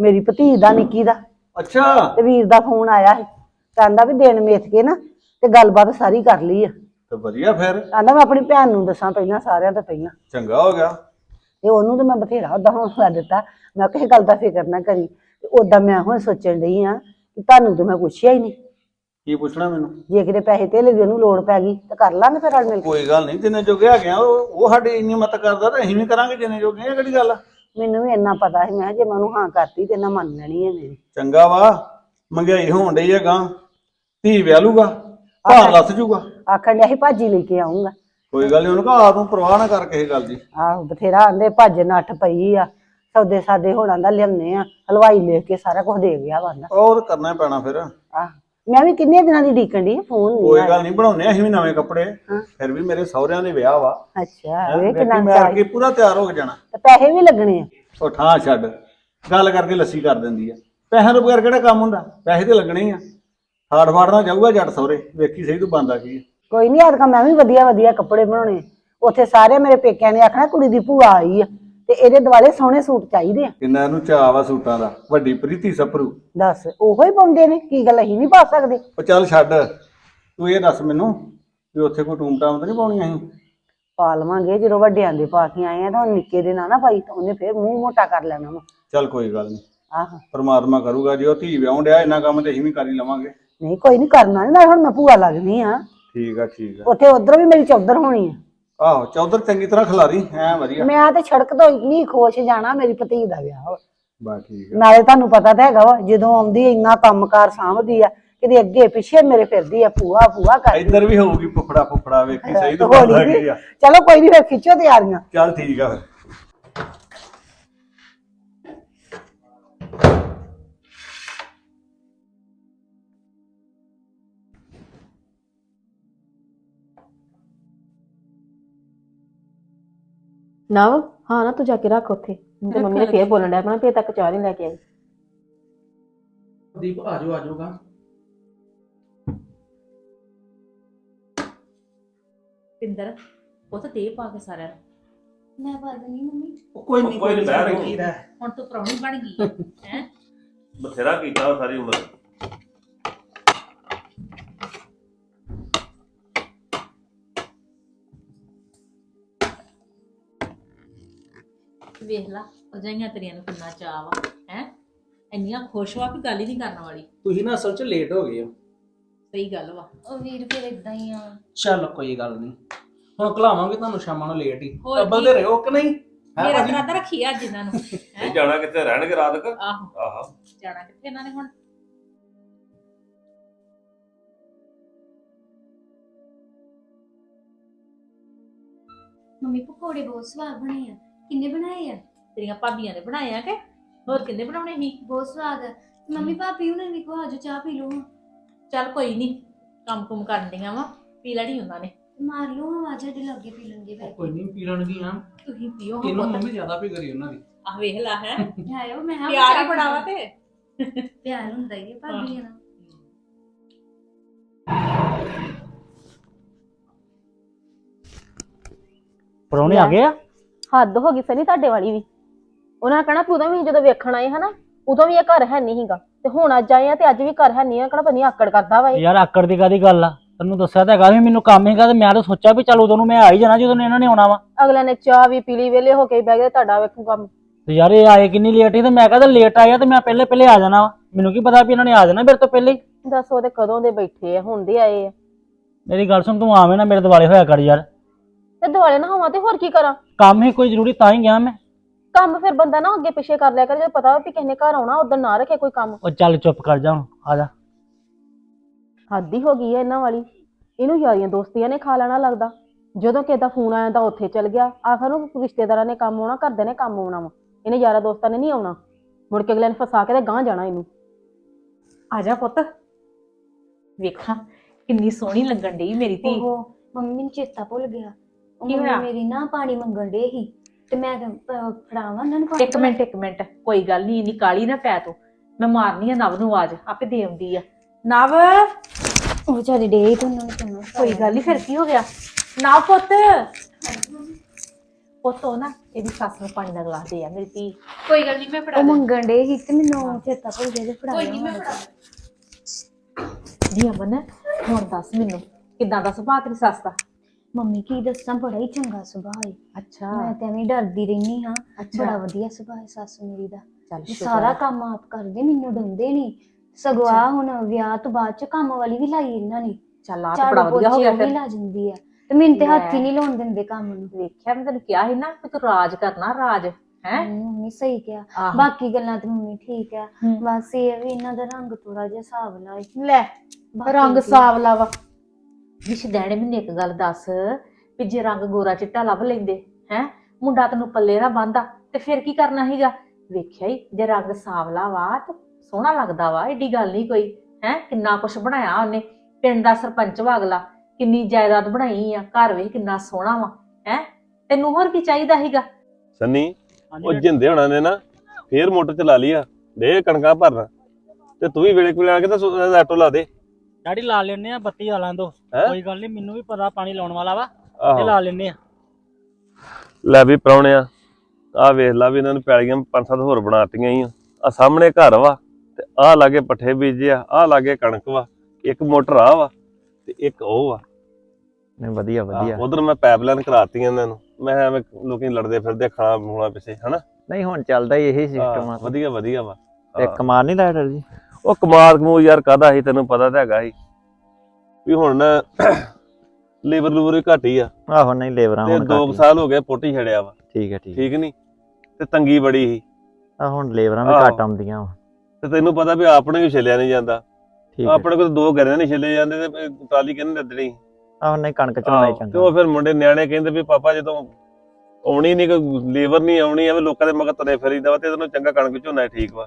H: ਮੇਰੀ ਭਤੀ ਦਾ ਨਿੱਕੀ ਦਾ।
I: ਅੱਛਾ।
H: ਤੇ ਵੀਰ ਦਾ ਫੋਨ ਆਇਆ ਸੀ। ਕਹਿੰਦਾ ਵੀ ਦਿਨ ਮੇਥ ਕੇ ਨਾ ਤੇ ਗੱਲਬਾਤ ਸਾਰੀ ਕਰ ਲਈ ਆ।
I: ਤੇ ਵਧੀਆ ਫਿਰ।
H: ਕਹਿੰਦਾ ਮੈਂ ਆਪਣੀ ਭੈਣ ਨੂੰ ਦੱਸਾਂ ਪਹਿਲਾਂ ਸਾਰਿਆਂ ਤੋਂ ਪਹਿਲਾਂ।
I: ਚੰਗਾ ਹੋ ਗਿਆ।
H: ਤੇ ਉਹਨੂੰ ਤਾਂ ਮੈਂ ਬਥੇਰਾ ਉਹਦਾ ਹੌਸਲਾ ਦਿੱਤਾ। ਮੈਂ ਕਿਸੇ ਗੱਲ ਦਾ ਫਿਕਰ ਨਾ ਕਰੀ। ਤੇ ਉਦਾਂ ਮੈਂ ਹੁਣ ਸੋਚਣ ਡਈ ਆ ਕਿ ਤੁਹਾਨੂੰ ਤਾਂ ਮੈਂ ਪੁੱਛਿਆ ਹੀ ਨਹੀਂ।
I: ਕੀ ਪੁੱਛਣਾ ਮੈਨੂੰ?
H: ਜੇ ਕਿਤੇ ਪੈਸੇ ਧੇਲੇ ਦੀ ਉਹਨੂੰ ਲੋੜ ਪੈ ਗਈ ਤਾਂ ਕਰ ਲਾਂਗੇ ਫਿਰ ਰਲ ਮਿਲ ਕੇ।
I: ਕੋਈ ਗੱਲ ਨਹੀਂ ਜਿੰਨੇ ਜੋਗੇ ਆ ਉਹ ਉਹ ਸਾਡੀ ਇੰਨੀ ਮਤ ਕਰਦਾ ਤਾਂ ਅਸੀਂ ਵੀ ਕਰਾਂਗੇ ਜਿੰਨੇ ਜੋਗੇ ਆ ਕਿਹੜੀ ਗੱਲ ਆ?
H: ਮੈਨੂੰ ਵੀ ਇੰਨਾ ਪਤਾ ਸੀ ਮੈਂ ਕਿਹਾ ਜੇ ਮੈਂ ਉਹਨੂੰ ਹਾਂ ਕਰਤੀ ਤੇ ਨਾ ਮੰਨ ਲੈਣੀ ਹੈ ਮੇਰੀ।
I: ਚੰਗਾ ਵਾ ਮਹਿੰਗਾਈ ਹੋਣ ਡਈ ਹੈ ਗਾਂ ਧੀ ਵਿਆਹ ਲੂਗਾ ਭਾਰ ਲੱਥ ਜੂਗਾ।
H: ਆਖਣ ਡਿਆ ਸੀ ਭਾਜੀ ਲੈ ਕੇ ਆਉਂਗਾ
I: ਕੋਈ ਗੱਲ ਨਹੀਂ ਉਹਨੂੰ ਕਹਾ ਤੂੰ ਪਰਵਾਹ ਨਾ ਕਰ ਕਿਸੇ ਗੱਲ ਦੀ।
H: ਆਹੋ ਬਥੇਰਾ ਆਂਦੇ ਭੱਜ ਨੱਠ ਪਈ ਆ ਸੌਦੇ ਸਾਦੇ ਹੋਣਾ ਦਾ ਲਿਆਉਂਦੇ ਆ ਹਲਵਾਈ ਲੈ ਕੇ ਸਾਰਾ ਕੁਝ ਦੇ ਗਿਆ ਬੰਦਾ
I: ਉਹ ਤਾਂ ਕਰਨਾ ਹੀ ਪੈਣਾ ਫਿਰ।
H: ਆਹ। ਮੈਂ ਵੀ ਕਿੰਨੇ ਦਿਨਾਂ ਦੀ ਡੀਕਣ ਦੀ ਫੋਨ ਨਹੀਂ
I: ਕੋਈ ਗੱਲ ਨਹੀਂ ਬਣਾਉਨੇ ਅਸੀਂ ਵੀ ਨਵੇਂ ਕੱਪੜੇ। ਫਿਰ ਵੀ ਮੇਰੇ ਸਹੁਰਿਆਂ ਦੇ ਵਿਆਹ ਵਾ।
H: ਅੱਛਾ ਵੇ ਕਿੰਨਾ
I: ਮੈਂ ਅੱਗੇ ਪੂਰਾ ਤਿਆਰ ਹੋ ਕੇ ਜਾਣਾ।
H: ਤੇ ਪੈਸੇ ਵੀ ਲੱਗਣੇ ਆ।
I: ਉਹ ਠਾਂ ਛੱਡ ਗੱਲ ਕਰਕੇ ਲੱਸੀ ਕਰ ਦਿੰਦੀ ਆ। ਪੈਸਿਆਂ ਤੋਂ ਬਗੈਰ ਕਿਹੜਾ ਕੰਮ ਹੁੰਦਾ? ਪੈਸੇ ਤੇ ਲੱਗਣੇ ਹੀ ਆ ਫਾੜ ਫਾੜਨਾ ਜਾਊਗਾ ਜੱਟ ਸਹੁਰੇ ਵੇਖੀ ਸਹੀ ਤੂੰ ਬੰਦਾ ਕੀ।
H: ਕੋਈ ਨਹੀਂ ਆਦਕਾ ਮੈਂ ਵੀ ਵਧੀਆ ਵਧੀਆ ਕੱਪੜੇ ਬਣਾਉਣੇ ਉੱਥੇ ਸਾਰੇ ਮੇਰੇ ਪੇਕਿਆਂ ਨੇ ਆਖਣਾ ਕੁੜੀ ਦੀ ਭੂਆ ਆਈ ਆ। ਤੇ ਇਹਦੇ ਦੁਆਲੇ ਸੋਹਣੇ ਸੂਟ ਚਾਹੀਦੇ ਆ।
I: ਕਿੰਨਾ ਇਹਨੂੰ ਚਾਅ ਵਾ ਸੂਟਾਂ ਦਾ? ਵੱਡੀ ਪ੍ਰੀਤੀ ਸਪਰੂ।
H: ਦੱਸ ਉਹੋ ਹੀ ਪਾਉਂਦੇ ਨੇ? ਕੀ ਗੱਲ ਅਸੀਂ ਨਹੀਂ ਪਾ ਸਕਦੇ?
I: ਉਹ ਚੱਲ ਛੱਡ। ਤੂੰ ਇਹ ਦੱਸ ਮੈਨੂੰ ਵੀ ਉੱਥੇ ਕੋਈ ਟੂਮ ਟਾਮ ਤਾਂ ਨਹੀਂ ਪਾਉਣੀ ਅਸੀਂ?
H: ਪਾ ਲਵਾਂਗੇ ਜਦੋਂ ਵੱਡਿਆਂ ਦੇ ਪਾ ਕੇ ਆਏ ਆ ਤਾਂ ਹੁਣ ਨਿੱਕੇ ਦੇ ਨਾ ਨਾ ਪਾਈ ਤਾਂ ਉਹਨੇ ਫੇਰ ਮੂੰਹ ਮੋਟਾ ਕਰ ਲੈਣਾ ਵਾ।
I: ਚੱਲ ਕੋਈ ਗੱਲ ਨਹੀਂ।
H: ਆਹ।
I: ਪਰਮਾਤਮਾ ਕਰੂਗਾ ਜੇ ਉਹ ਧੀ ਵਿਆਹੁਣ ਡਿਆ ਇੰਨਾ ਕੰਮ ਤੇ ਅਸੀਂ ਵੀ ਕਰ ਹੀ ਲਵਾਂਗੇ।
H: ਨਹੀਂ ਕੋਈ ਨਹੀਂ ਕਰਨਾ ਨਹੀਂ ਹੁਣ ਮੈਂ ਭੂਆ ਲੱਗਣੀ ਆ।
I: ਠੀਕ ਆ ਠੀਕ ਆ।
H: ਉੱਥੇ ਉਧਰ ਵੀ ਮੇਰੀ ਚੌਧਰ ਹੋਣੀ ਆ।
I: ਆਹੋ ਚੌਧਰ ਚੰਗੀ ਤਰ੍ਹਾਂ ਖਿਲਾਰੀ ਐ ਵਧੀਆ।
H: ਮੈਂ ਤੇ ਸੜਕ ਤੋਂ ਇੰਨੀ ਖੁਸ਼ ਜਾਣਾ ਮੇਰੀ ਭਤੀ ਦਾ ਵਿਆਹ ਵਾ।
I: ਬਾ ਠੀਕ ਆ।
H: ਨਾਲੇ ਤੁਹਾਨੂੰ ਪਤਾ ਤਾਂ ਹੈਗਾ ਵਾ ਜਦੋਂ ਆਉਂਦੀ ਆ, ਇੰਨਾ ਕੰਮਕਾਰ ਸਾਂਭਦੀ ਆ ਕਿਤੇ ਅੱਗੇ ਪਿੱਛੇ ਮੇਰੇ ਫਿਰਦੀ ਆ ਭੂਆ ਭੂਆ ਕਰਦੀ।
I: ਇੱਧਰ ਵੀ ਹੋਊਗੀ ਫੁੱਫੜਾ ਫੁੱਫੜਾ ਵੇਖੀ ਸਹੀ ਤੂੰ
H: ਹੋਲੀ ਦੀ।
I: ਕੀ ਆ।
H: ਚਲੋ ਕੋਈ ਨਹੀਂ ਫਿਰ ਖਿੱਚੋ ਤਿਆਰੀਆਂ।
I: ਚੱਲ ਠੀਕ ਆ ਫਿਰ।
F: ਨਵ ਹਾਂ ਨਾ ਤੂੰ ਜਾ ਕੇ ਰੱਖ ਉੱਥੇ। ਤੇ ਮੰਮੀ ਨੇ ਫੇਰ ਬੋਲਣ ਡਿਆ ਮੈਂ ਫੇਰ ਤੱਕ ਚਾਹ ਨਹੀਂ ਲੈ ਕੇ ਆਈ।
J: ਦੀਪ ਆਜੋ ਆਜੋਗਾ
C: ਪਿੰਦਰ ਉਹ ਤਾਂ ਦੇ ਪਾ ਕੇ ਸਾਰਿਆਂ ਨੂੰ।
A: ਮੈਂ ਪਾ ਦਿੰਦੀ ਮੰਮੀ।
J: ਉਹ ਕੋਈ ਨਹੀਂ
D: ਕੋਈ ਨੀ, ਬਹਿ ਰਹੀ।
C: ਹੁਣ ਤੂੰ ਪ੍ਰਾਹੁਣੀ ਬਣ ਗਈ ਹੈ।
D: ਬਥੇਰਾ ਕੀਤਾ ਉਹ ਸਾਰੀ ਉਮਰ।
C: ਵੇਖ ਲਾ ਭਰਜਾਈਆਂ ਤੇਰੀਆਂ ਨੂੰ ਕਿੰਨਾ ਚਾਅ ਵਾ ਹੈ? ਇੰਨੀਆਂ ਖੁਸ਼ ਵਾ ਵੀ ਗੱਲ ਹੀ ਨਹੀਂ ਕਰਨ ਵਾਲੀ।
J: ਤੁਸੀਂ ਨਾ ਅਸਲ 'ਚ ਲੇਟ ਹੋ ਗਏ ਹੋ।
C: ਸਹੀ ਗੱਲ ਵਾ।
A: ਉਹ ਵੀਰ ਫਿਰ ਇਦਾਂ ਹੀ ਆ।
J: ਚੱਲ ਕੋਈ ਗੱਲ ਨਹੀਂ। ਹੁਣ ਕਲਾਵਾਂਗੇ ਤੁਹਾਨੂੰ ਸ਼ਾਮਾਂ ਨੂੰ ਲੇਟ ਹੀ।
C: ਹੋਰ
J: ਅੱਬਲ
C: ਕੀ?
J: ਦੇ ਰਹੋ ਕਿ ਨਹੀਂ? ਹੈਂ
C: ਮੇਰਾ
J: ਭਾਜੀ?
C: ਇਰਾਦਾ ਰੱਖੀ ਅੱਜ ਇਹਨਾਂ ਨੂੰ
D: ਇਹ ਜਾਣਾ ਕਿੱਥੇ? ਰਹਿਣਗੇ ਰਾਤ ਤੱਕ?
C: ਆਹੋ।
D: ਆਹੋ।
C: ਜਾਣਾ ਕਿੱਥੇ ਇਹਨਾਂ ਨੇ ਹੁਣ?
A: ਮੰਮੀ ਪਕੌੜੇ ਬਹੁਤ ਸਵਾਦ ਬਣੇ ਆ। ਕਿੰਨੇ ਬਣਾਏ ਆ?
C: ਤੇਰੀਆਂ ਭਾਬੀਆਂ ਨੇ ਬਣਾਏ ਆ ਕਿ? ਹੋਰ ਕਿੰਨੇ ਬਣਾਉਣੇ ਸੀ?
A: ਬਹੁਤ ਸਵਾਦ ਆ। ਮੰਮੀ ਭਾਬੀ ਉਹਨਾਂ ਨੇ ਕੋ ਆਜੋ ਚਾਹ ਪੀ ਲਓ
C: ਚੱਲ ਕੋਈ ਨਹੀਂ ਕੰਮ ਕੁਮ ਕਰਨ ਦੀਆਂ ਵਾ ਪੀ ਲੈਣੀ ਉਹਨਾਂ ਨੇ।
A: ਮਾਰ ਲਓ ਆਵਾਜ਼ ਸਾਡੇ ਲੱਗੇ ਪੀ ਲੈਣਗੇ
J: ਉਹ ਕੋਈ ਨਹੀਂ ਪੀ ਲੈਣਗੀਆਂ।
C: ਤੁਸੀਂ ਪੀਓ ਹਾਂ ਪੁੱਤ।
J: ਮੰਮੀ ਜ਼ਿਆਦਾ ਪੀ ਕਰੀ ਉਹਨਾਂ ਦੀ।
C: ਆਹ ਵੇਖ ਲਾ ਹੈ।
A: ਆਇਓ ਮੈਂ ਹਾਂ
C: ਪਿਆਰ ਹੀ ਬੜਾ ਵਾ ਤੇ।
A: ਪਿਆਰ ਹੁੰਦਾ ਹੀ ਆ ਭਾਬੀਆਂ ਨਾਲ
K: ਪਰੌਣੇ ਆ ਗਏ ਆ?
F: ਹੱਦ ਹੋ ਗਈ ਸਨੀ ਤੁਹਾਡੇ ਵਾਲੀ ਵੀ। ਉਹਨਾਂ ਕਹਣਾ ਕਿ ਉਦੋਂ ਵੀ ਜਦੋਂ ਵੇਖਣ ਆਏ ਹਨਾ ਉਦੋਂ ਵੀ ਇਹ ਘਰ ਹੈ ਨਹੀਂ ਹੀਗਾ ਤੇ ਹੁਣ ਅੱਜ ਆਏ ਆ ਤੇ ਅੱਜ ਵੀ ਘਰ ਹੈ ਨਹੀਂ ਆ ਕਹਣਾ ਪਤਾ ਨੀ ਆਕੜ ਕਰਦਾ ਵਾ ਇਹ।
K: ਯਾਰ ਆਕੜ ਦੀ ਕਾਦੀ ਗੱਲ ਆ? ਤੈਨੂੰ ਦੱਸਿਆ ਤਾਂ ਹੈਗਾ ਵੀ ਮੈਨੂੰ ਕੰਮ ਹੈਗਾ ਤੇ ਮੈਂ ਤਾਂ ਸੋਚਿਆ ਵੀ ਚੱਲ ਉਦੋਂ ਨੂੰ ਮੈਂ ਆ ਹੀ ਜਾਣਾ ਜਦੋਂ ਇਹਨਾਂ ਨੇ ਆਉਣਾ ਵਾ।
F: ਅਗਲੇ ਨੇ ਚਾਹ ਵੀ ਪੀ ਲਈ ਵੇਲੇ ਹੋ ਕੇ ਬਹਿ ਗਏ ਤੁਹਾਡਾ ਵੇਖੂ ਕੰਮ।
K: ਤੇ ਯਾਰ ਇਹ ਆਏ ਕਿੰਨੀ ਲੇਟ ਹੀ ਤੇ ਮੈਂ ਕਹਿੰਦਾ ਲੇਟ ਆਇਆ ਤੇ ਮੈਂ ਪਹਿਲੇ ਪਹਿਲੇ ਆ ਜਾਣਾ ਵਾ। ਮੈਨੂੰ ਕੀ ਪਤਾ ਵੀ ਇਹਨਾਂ ਨੇ ਆ ਜਾਣਾ ਮੇਰੇ ਤੋਂ ਪਹਿਲੇ ਹੀ।
F: ਦੱਸ ਉਹਦੇ ਕਦੋਂ ਦੇ ਬੈਠੇ ਆ ਹੁਣ ਦੇ ਆਏ ਆ।
K: ਮੇਰੀ ਗੱਲ ਸੁਣ ਤੂੰ ਆਵੇਂ ਨਾ ਮੇਰੇ ਦਿਵਾਲੇ ਹੋਇਆ ਕਰ ਯਾਰ।
F: ਤੇ ਦੁਆਲੇ ਨਾ ਹੋਵਾਂ ਤੇ ਹੋਰ ਕੀ ਕਰਾਂ?
K: ਕੰਮ ਹੀ ਕੋਈ ਜ਼ਰੂਰੀ ਤਾਂ ਹੀ ਗਿਆ ਮੈਂ।
F: ਕੰਮ ਫਿਰ ਬੰਦਾ ਨਾ ਅੱਗੇ ਪਿੱਛੇ ਕਰ ਲਿਆ ਕਰ ਜੇ ਪਤਾ ਵੀ ਕਿਸੇ ਨੇ ਘਰ ਆਉਣਾ ਉਦੋਂ ਨਾ ਰੱਖੇ ਕੋਈ ਕੰਮ।
K: ਉਹ ਚੱਲ ਚੁੱਪ ਕਰ ਜਾ ਹੁਣ ਆ ਜਾ।
F: ਹੱਦ ਹੀ ਹੋ ਗਈ ਹੈ ਇਹਨਾਂ ਵਾਲੀ। ਇਹਨੂੰ ਯਾਰੀਆਂ ਦੋਸਤੀਆਂ ਨੇ ਖਾ ਲੈਣਾ ਲੱਗਦਾ। ਜਦੋਂ ਕਿਸੇ ਦਾ ਫੋਨ ਆਇਆ ਤਾਂ ਉੱਥੇ ਚਲ ਗਿਆ। ਆਖਰ ਨੂੰ ਰਿਸ਼ਤੇਦਾਰਾਂ ਨੇ ਕੰਮ ਆਉਣਾ ਘਰਦੇ ਨੇ ਕੰਮ ਆਉਣਾ ਵਾ। ਇਹਨੇ ਯਾਰਾਂ ਦੋਸਤਾਂ ਨੇ ਨਹੀਂ ਆਉਣਾ। ਮੁੜ ਕੇ ਅਗਲੇ ਨੇ ਫਸਾ ਕੇ ਤੇ ਗਾਂ ਜਾਣਾ ਇਹਨੂੰ।
C: ਆ ਜਾ ਪੁੱਤ। ਵੇਖਾਂ ਕਿੰਨੀ ਸੋਹਣੀ ਲੱਗਣ ਡਈ ਮੇਰੀ ਧੀ।
A: ਉਹ ਮੰਮੀ ਮੈਨੂੰ ਚੇਤਾ ਭੁੱਲ ਗਿਆ। ਉਹ
C: ਕੀ
A: ਮੰਮੀ
C: ਹੋਇਆ?
A: ਮੇਰੀ ਨਾ ਪਾਣੀ ਮੰਗਣ ਡੇ ਸੀ ਤੇ ਮੈਂ ਕਿਹਾ, ਅਹ, ਫੜਾਵਾਂ ਉਹਨਾਂ ਨੂੰ ਪਾਣੀ
C: ਇੱਕ ਮਿੰਟ ਇੱਕ ਮਿੰਟ। ਕੋਈ ਗੱਲ ਨਹੀਂ ਇੰਨੀ ਕਾਲੀ ਨਾ ਪੈ ਤੂੰ। ਮੈਂ ਮਾਰਨੀ ਆ ਨਵ ਨੂੰ ਆਵਾਜ਼ ਆਪੇ ਦੇ ਆਉਂਦੀ ਆ। ਨਵ!
A: ਉਹ ਵਿਚਾਰੀ ਡੇ ਤੇ ਉਹਨਾਂ ਨੂੰ ਕਿਹਾ
C: ਕੋਈ ਗੱਲ ਨਹੀਂ ਫਿਰ ਕੀ ਹੋ ਗਿਆ? ਨਵ ਪੁੱਤ! ਪੁੱਤੋ ਨਾ ਇਹਦੀ ਸੱਸ ਨੂੰ ਪਾਣੀ ਦਾ ਗਲਾਸ ਦੇ ਆ ਮੇਰੀ ਧੀ।
A: ਕੋਈ ਗੱਲ ਨਹੀਂ ਮੈਂ ਫੜਾ
E: ਉਹ ਮੰਗਣ ਡੇ ਸੀ ਤੇ ਮੈਨੂੰ ਚੇਤਾ ਭੁੱਲ ਗਿਆ ਤੇ ਫੜਾ
A: ਕੋਈ ਨਹੀਂ ਮੈਂ ਫੜਾ
C: ਜੀ ਅਮਨ ਹੁਣ ਦੱਸ ਮੈਨੂੰ ਕਿਦਾਂ ਦਾ ਸੁਭਾਅ ਤੇਰੀ ਸੱਸ ਦਾ?
A: ਮੰਮੀ ਕੀ ਦੱਸਾਂ ਬੜਾ ਹੀ ਚੰਗਾ ਸੁਭਾਅ ਹੈ
C: ਅੱਛਾ
A: ਮੈਂ ਤਾਂ ਐਵੇਂ ਡਰਦੀ ਰਹਿਨੀ ਹਾਂ
C: ਅੱਛਾ।
A: ਬੜਾ ਵਧੀਆ ਸੁਭਾਅ ਹੈ ਸੱਸ ਮੇਰੀ ਦਾ
C: ਚੱਲ
A: ਇਹ
C: ਸ਼ੁਕਰ
A: ਸਾਰਾ
C: ਆ।
A: ਕੰਮ ਆਪ ਕਰਦੇ ਮੈਨੂੰ ਡੰਦੇ ਨਹੀਂ ਸਗੋਂ ਆਹ ਹੁਣ ਵਿਆਹ ਤੋਂ ਬਾਅਦ ਚ ਕੰਮ ਵਾਲੀ ਵੀ ਲਾਈ ਇਹਨਾਂ ਨੇ
C: ਚੱਲ ਆ ਤਾਂ ਬੜਾ
A: ਝਾੜੂ
C: ਵਧੀਆ ਹੋ
A: ਪੋਚੇ
C: ਗਿਆ
A: ਉਹ ਵੀ
C: ਫਿਰ
A: ਲਾ ਜਾਂਦੀ ਆ ਤੇ ਮੈਨੂੰ ਤੇ ਹੱਥ ਹੀ। ਨਹੀਂ ਲਾਉਣ ਦਿੰਦੇ ਕੰਮ ਨੂੰ
C: ਵੇਖਿਆ ਮੈਂ ਤੈਨੂੰ ਕਿਹਾ ਸੀ ਨਾ ਕਿ ਤੂੰ ਰਾਜ ਕਰਨਾ ਰਾਜ ਹੈ
A: ਹਮ, ਮੰਮੀ ਸਹੀ ਕਿਹਾ
C: ਆਹੋ।
A: ਬਾਕੀ ਗੱਲਾਂ ਤੇ ਮੰਮੀ ਠੀਕ ਆ। ਬਸ ਇਹ ਆ ਵੀ ਇਹਨਾਂ ਦਾ ਰੰਗ ਥੋੜਾ ਜਿਹਾ ਨਾਲ ਹੈ।
C: ਲੈ
A: ਬਾਕੀ
C: ਰੰਗ
A: ਠੀਕ।
C: ਸਾਵਲਾ ਵਾ ਵਿਸ਼ ਦੇਣੇ ਮੈਨੂੰ ਇੱਕ ਗੱਲ ਦੱਸ ਵੀ ਜੇ ਰੰਗ ਗੋਰਾ ਚਿੱਟਾ ਲੱਭ ਲੈਂਦੇ ਹੈ ਮੁੰਡਾ ਤੈਨੂੰ ਪੱਲੇ ਨਾ ਬੰਦਾ ਤੇ ਫਿਰ ਕੀ ਕਰਨਾ ਸੀਗਾ? ਵੇਖਿਆ ਹੀ ਜੇ ਰੰਗ ਸਾਵਲਾ ਵਾ ਤੇ ਸੋਹਣਾ ਲੱਗਦਾ ਵਾ ਏਡੀ ਗੱਲ ਨਹੀਂ ਕੋਈ ਹੈ ਕਿੰਨਾ ਕੁਛ ਬਣਾਇਆ ਉਹਨੇ ਪਿੰਡ ਦਾ ਸਰਪੰਚ ਵਾ ਅਗਲਾ ਕਿੰਨੀ ਜਾਇਦਾਦ ਬਣਾਈ ਆ ਘਰ ਵੇਖ ਕਿੰਨਾ ਸੋਹਣਾ ਵਾ ਹੈ ਤੈਨੂੰ ਹੋਰ ਕੀ ਚਾਹੀਦਾ ਸੀਗਾ?
D: ਸੰਨੀ ਉਹ ਜਿੰਦੇ ਹੋਣਾ ਨੇ ਨਾ ਫੇਰ ਮੋਟਰ ਚਲਾ ਲਈ ਆ ਦੇ ਕਣਕਾਂ ਭਰਨ ਤੇ ਤੂੰ ਵੀ ਵੇਲੇ ਕੋਲੇ ਆ ਕੇ ਤਾਂ ਆਟੋ ਲਾ ਦੇ।
K: ਡੈਡੀ ਲਾ ਲੈਨੇ ਆ ਬੱਤੀ ਵਾਲਾਂ ਤੋਂ
D: ਹੈਂ?
K: ਕੋਈ ਗੱਲ ਨਹੀਂ ਮੈਨੂੰ ਵੀ ਪਤਾ ਪਾਣੀ ਲਾਉਣ ਵਾਲਾ ਵਾ ਤੇ
D: ਆਹੋ।
K: ਲਾ ਲੈਨੇ ਆ।
D: ਲੈ ਵੀ ਪਰੌਣਿਆ ਆ ਵੇਖ ਲਾ ਵੀ ਇਹਨਾਂ ਨੇ ਪੈਲੀਆਂ ਪੰਜ ਸੱਤ ਹੋਰ ਬਣਾਤੀਆਂ ਹੀ ਆ। ਸਾਹਮਣੇ ਘਰ ਵਾ ਤੇ ਆ ਲਾਗੇ ਪੱਠੇ ਬੀਜਿਆ ਆ ਲਾਗੇ ਕਣਕ ਵਾ ਇੱਕ ਮੋਟਰ ਆ ਵਾ ਤੇ ਇੱਕ ਉਹ ਵਾ।
B: ਨਹੀਂ ਵਧੀਆ ਵਧੀਆ।
D: ਉਧਰ ਮੈਂ ਪਾਈਪਲਾਈਨ ਕਰਾਤੀਆਂ ਇਹਨਾਂ ਨੂੰ। ਮੈਂ ਕਿਹਾ ਐਵੇਂ ਲੋਕੀ ਲੜਦੇ ਫਿਰਦੇ ਖਾਣਾ ਬਣਾਉਣਾ ਪਿੱਛੇ ਹਨਾ?
B: ਨਹੀਂ ਹੁਣ ਚੱਲਦਾ ਹੀ ਇਹੀ ਸਿਸਟਮ ਆ।
D: ਵਧੀਆ ਵਧੀਆ ਵਾ।
B: ਤੇ
D: ਹਾਂ।
B: ਕਮਾਲ ਨਹੀਂ ਲਾਇਆ ਡਰ ਜੀ?
D: ਉਹ ਕਮਾਲ ਕਮੂ ਯਾਰ ਕਾਦਾ ਸੀ ਤੈਨੂੰ ਪਤਾ ਤਾਂ ਹੈਗਾ ਸੀ। ਵੀ ਹੁਣ ਲੇਬਰ ਲੂਬਰ ਵੀ ਘੱਟ ਹੀ ਆ।
B: ਆਹੋ ਨਹੀਂ ਲੇਬਰਾਂ
D: ਤੇ
B: ਹੁਣ
D: 2
B: ਘੱਟ ਹੀ।
D: ਸਾਲ ਹੋ ਗਏ ਪੁੱਟ ਹੀ ਛੜਿਆ ਵਾ।
B: ਠੀਕ ਹੈ ਠੀਕ।
D: ਠੀਕ ਨਹੀਂ? ਤੇ ਤੰਗੀ ਬੜੀ ਸੀ।
B: ਆ ਹੁਣ ਲੇਬਰਾਂ ਵੀ
D: ਆਹੋ।
B: ਘੱਟ ਆਉਂਦੀਆਂ ਵਾ।
D: ਤੇ ਤੈਨੂੰ ਪਤਾ ਵੀ ਆਪਣੇ ਵੀ ਛਿਲਿਆ ਨਹੀਂ ਜਾਂਦਾ।
B: ਠੀਕ ਹੈ।
D: ਆਪਣੇ ਕੋਲ ਦੋ ਗਰੇ ਨਹੀਂ ਛਿਲੇ ਜਾਂਦੇ ਤੇ ਟਰਾਲੀ ਕਿੰਨੇ ਲੱਦਣੀ?
B: ਆਹੋ ਨਹੀਂ ਕਣਕ ਝੋਨਾ ਹੀ
D: ਆਹੋ, ਤੇ
B: ਚੰਗਾ।
D: ਉਹ ਫਿਰ ਮੁੰਡੇ ਨਿਆਣੇ ਕਹਿੰਦੇ ਵੀ ਪਾਪਾ ਜਦੋਂ ਆਉਣੀ ਨਹੀਂ ਕੋਈ ਲੇਬਰ ਨਹੀਂ ਆਉਣੀ ਐਵੇਂ ਲੋਕਾਂ ਦੇ ਮਗਰ ਤੁਰੇ ਫਿਰੀਦਾ ਵਾ ਤੇ ਇਹਨੂੰ ਚੰਗਾ ਕਣਕ ਝੋਨਾ ਹੀ ਠੀਕ ਵਾ।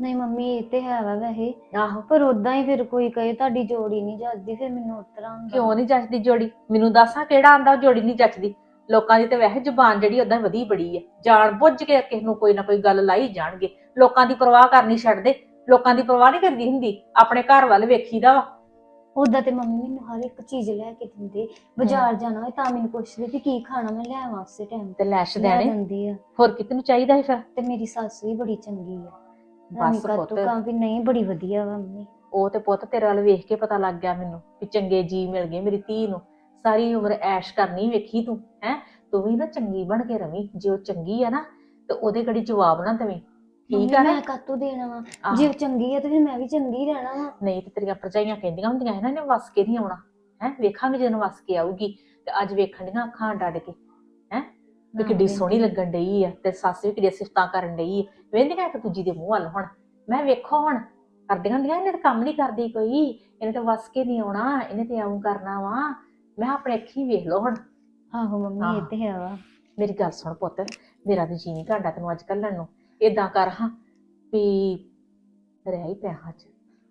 A: ਨਹੀਂ ਮੰਮੀ ਇਹ ਤੇ ਹੈ ਵਾ ਵੈਸੇ।
C: ਆਹੋ।
A: ਪਰ ਉਦਾਂ ਹੀ ਫਿਰ ਕੋਈ ਕਹੇ ਤੁਹਾਡੀ ਜੋੜੀ ਨਹੀਂ ਜੱਜਦੀ ਫਿਰ ਮੈਨੂੰ ਉਤਰਾ
C: ਕਿਉਂ ਨਹੀਂ ਜੱਚਦੀ ਜੋੜੀ? ਮੈਨੂੰ ਦੱਸਾਂ ਕਿਹੜਾ ਆਂਦਾ ਜੋੜੀ ਨਹੀਂ ਜੱਚਦੀ ਲੋਕਾਂ ਦੀ ਤੇ ਵੈਸੇ ਜ਼ੁਬਾਨ ਜਿਹੜੀ ਉਦਾਂ ਵਧੀ ਬੜੀ ਹੈ ਜਾਣ ਬੁੱਝ ਕੇ ਕਿਸੇ ਨੂੰ ਕੋਈ ਨਾ ਕੋਈ ਗੱਲ ਲਾਈ ਜਾਣਗੇ। ਲੋਕਾਂ ਦੀ ਪਰਵਾਹ ਕਰਨੀ ਛੱਡਦੇ। ਲੋਕਾਂ ਦੀ ਪਰਵਾਹ ਨਹੀਂ ਕਰਦੀ ਹੁੰਦੀ। ਆਪਣੇ ਘਰ ਵੱਲ ਵੇਖੀਦਾ ਵਾ।
A: ਉਦਾਂ ਤੇ ਮੰਮੀ ਮੈਨੂੰ ਹਰ ਇੱਕ ਚੀਜ਼ ਲੈ ਕੇ ਦਿੰਦੇ। ਬਾਜ਼ਾਰ ਜਾਣਾ ਹੋਏ ਤਾਂ ਮੈਨੂੰ ਪੁੱਛਦੇ ਵੀ ਕੀ ਖਾਣਾ ਮੈਂ ਲੈ ਆਵਾਂ ਉਸੇ ਟਾਈਮ
C: ਤੇ ਲੈਸ਼ ਦੇਣੇ। ਹੋਰ ਕਿਤੇ ਨੂੰ ਚਾਹੀਦਾ ਸੀ ਫਿਰ?
A: ਤੇ ਮੇਰੀ ਸੱਸ ਵੀ ਬੜੀ ਚੰਗੀ ਆ।
C: ਬਸ ਪੁੱਤ।
A: ਪੁੱਤ ਵੀ ਨਹੀਂ ਬੜੀ ਵਧੀਆ ਵਾ ਮੰਮੀ।
C: ਉਹ ਤੇ ਪੁੱਤ ਤੇਰੇ ਵੱਲ ਵੇਖ ਕੇ ਪਤਾ ਲੱਗ ਗਿਆ ਮੈਨੂੰ ਵੀ ਚੰਗੇ ਜੀ ਮਿਲ ਗਏ ਮੇਰੀ ਧੀ ਨੂੰ। ਸਾਰੀ ਉਮਰ ਐਸ਼ ਕਰਨੀ ਵੇਖੀ ਤੂੰ ਹੈ? ਤੂੰ ਵੀ ਨਾ ਚੰਗੀ ਬਣ ਕੇ ਰਵੀਂ ਜੇ ਉਹ ਚੰਗੀ ਆ ਨਾ ਤੇ ਉਹਦੇ ਘੜੀ ਜਵਾਬ ਨਾ ਦੇਵੀਂ। ਠੀਕ ਆ ਨਾ?
A: ਮੈਂ ਕਾਤੋਂ ਦੇਣਾ ਵਾ। ਜੇ ਉਹ ਚੰਗੀ ਆ ਤੇ ਫਿਰ ਮੈਂ ਵੀ ਚੰਗੀ ਰਹਿਣਾ ਵਾ।
C: ਨਹੀਂ ਤੇ ਤੇਰੀਆਂ ਭਰਜਾਈਆਂ ਕਹਿੰਦੀਆਂ ਹੁੰਦੀਆਂ ਹੈ ਨਾ ਇਹਨੇ ਵਸ ਕੇ ਨਹੀਂ ਆਉਣਾ ਹੈ? ਵੇਖਾਂਗੇ ਜਦੋਂ ਵਸ ਕੇ ਆਊਗੀ ਤੇ ਅੱਜ ਵੇਖਣ ਦੀਆਂ ਅੱਖਾਂ ਡੱਡ ਕੇ। ਵੀ
A: ਨਾ
C: ਕਿੱਡੀ। ਸੋਹਣੀ ਲੱਗਣ ਡਈ ਆ ਤੇ ਸੱਸ ਵੀ ਕਿੱਡੀਆਂ ਸਿਫਤਾਂ ਕਰਨ ਡਈ ਆ। ਵੇਂਦੀਆਂ ਇੱਕ ਦੂਜੀ ਦੇ ਮੂੰਹ ਵੱਲ ਹੁਣ। ਮੈਂ ਵੇਖੋ ਹੁਣ ਕਰਦੀਆਂ ਹੁੰਦੀਆਂ ਇਹਨੇ ਤਾਂ ਕੰਮ ਨਹੀਂ ਕਰਦੀ ਕੋਈ। ਇਹਨੇ ਤਾਂ ਵਸ ਕੇ ਨਹੀਂ ਆਉਣਾ ਇਹਨੇ ਤੇ ਆਉਂ ਕਰਨਾ ਵਾ। ਮੈਂ ਆਪਣੇ ਅੱਖੀਂ ਵੇਖ ਲਓ ਹੁਣ।
A: ਆਹੋ ਮੰਮੀ ਇਹ। ਤੇ ਹੈ ਵਾ।
C: ਮੇਰੀ ਗੱਲ ਸੁਣ ਪੁੱਤ ਮੇਰਾ ਤਾਂ ਜੀ ਨਹੀਂ ਘਾਂਡਾ ਤੈਨੂੰ ਅੱਜ ਕੱਲ੍ਹ ਨੂੰ। ਏਦਾਂ ਕਰ ਹਾਂ ਵੀ ਰਹਿ ਹੀ ਪਿਆ ਅੱਜ।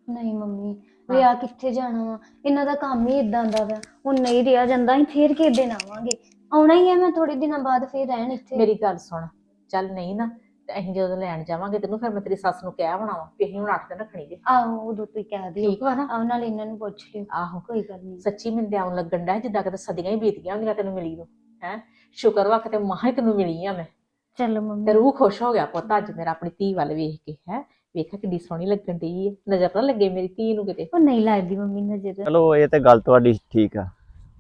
A: ਨਹੀਂ ਮੰਮੀ ਰਿਆ ਕਿੱਥੇ ਜਾਣਾ ਵਾ? ਇਹਨਾਂ ਦਾ ਕੰਮ ਹੀ ਇਦਾਂ ਦਾ ਵਾ। ਹੁਣ ਨਹੀਂ ਰਿਆ ਜਾਂਦਾ ਅਸੀਂ ਫੇਰ ਕਿਸ ਦਿਨ ਆਵਾਂਗੇ। ਆਉਣਾ ਹੀ ਹੈ ਮੈਂ ਥੋੜੇ ਦਿਨਾਂ ਬਾਅਦ ਫੇਰ ਰਹਿਣ ਇੱਥੇ।
C: ਮੇਰੀ ਗੱਲ ਸੁਣ ਚੱਲ ਨਹੀਂ ਨਾ ਤੇ ਅਸੀਂ ਜਦੋਂ ਲੈਣ ਜਾਵਾਂਗੇ ਤੈਨੂੰ ਫਿਰ ਮੈਂ ਤੇਰੀ ਸੱਸ ਨੂੰ ਕਹਿ ਬਣਾਵਾਂ ਵੀ ਅਸੀਂ ਹੁਣ 8 ਦਿਨ ਰੱਖਣੀ ਜੇ।
A: ਆਹੋ ਉਦੋਂ ਤੁਸੀਂ ਕਹਿ ਦਿਓ।
C: ਠੀਕ ਵਾ ਨਾ?
A: ਆਹ ਨਾਲ ਇਹਨਾਂ ਨੂੰ ਪੁੱਛ ਲਿਓ।
C: ਆਹੋ।
A: ਕੋਈ ਗੱਲ ਨਹੀਂ।
C: ਸੱਚੀ ਮੈਨੂੰ ਤੇ ਆਉਣ ਲੱਗਣ ਡਿਆ ਜਿੱਦਾਂ ਕਿਤੇ ਸਦੀਆਂ ਹੀ ਬੀਤ ਗਈਆਂ ਹੁੰਦੀਆਂ ਤੈਨੂੰ ਮਿਲੀ ਨੂੰ ਹੈ? ਸ਼ੁਕਰ ਵਾ ਕਿਤੇ ਮਹਾ ਹੀ ਤੈਨੂੰ ਮਿਲੀ ਆ ਮੈਂ।
A: ਚਲੋ
C: ਤੇ
A: ਮੰਮੀ
C: ਰੂਹ ਖੁਸ਼ ਹੋ ਗਿਆ ਪੁੱਤ ਅੱਜ ਮੇਰਾ ਆਪਣੀ ਧੀ ਵੱਲ ਵੇਖ ਕੇ ਹੈ? ਵੇਖਿਆ ਕਿੱਡੀ ਸੋਹਣੀ ਲੱਗਣ ਡਈ ਹੈ ਨਜ਼ਰ ਨਾ ਲੱਗੇ ਮੇਰੀ ਧੀ ਨੂੰ ਕਿਤੇ।
A: ਉਹ ਨਹੀਂ ਲੱਗਦੀ ਮੰਮੀ ਨਜ਼ਰ।
B: ਚਲੋ ਇਹ ਤੇ ਗੱਲ ਤੁਹਾਡੀ ਠੀਕ ਆ।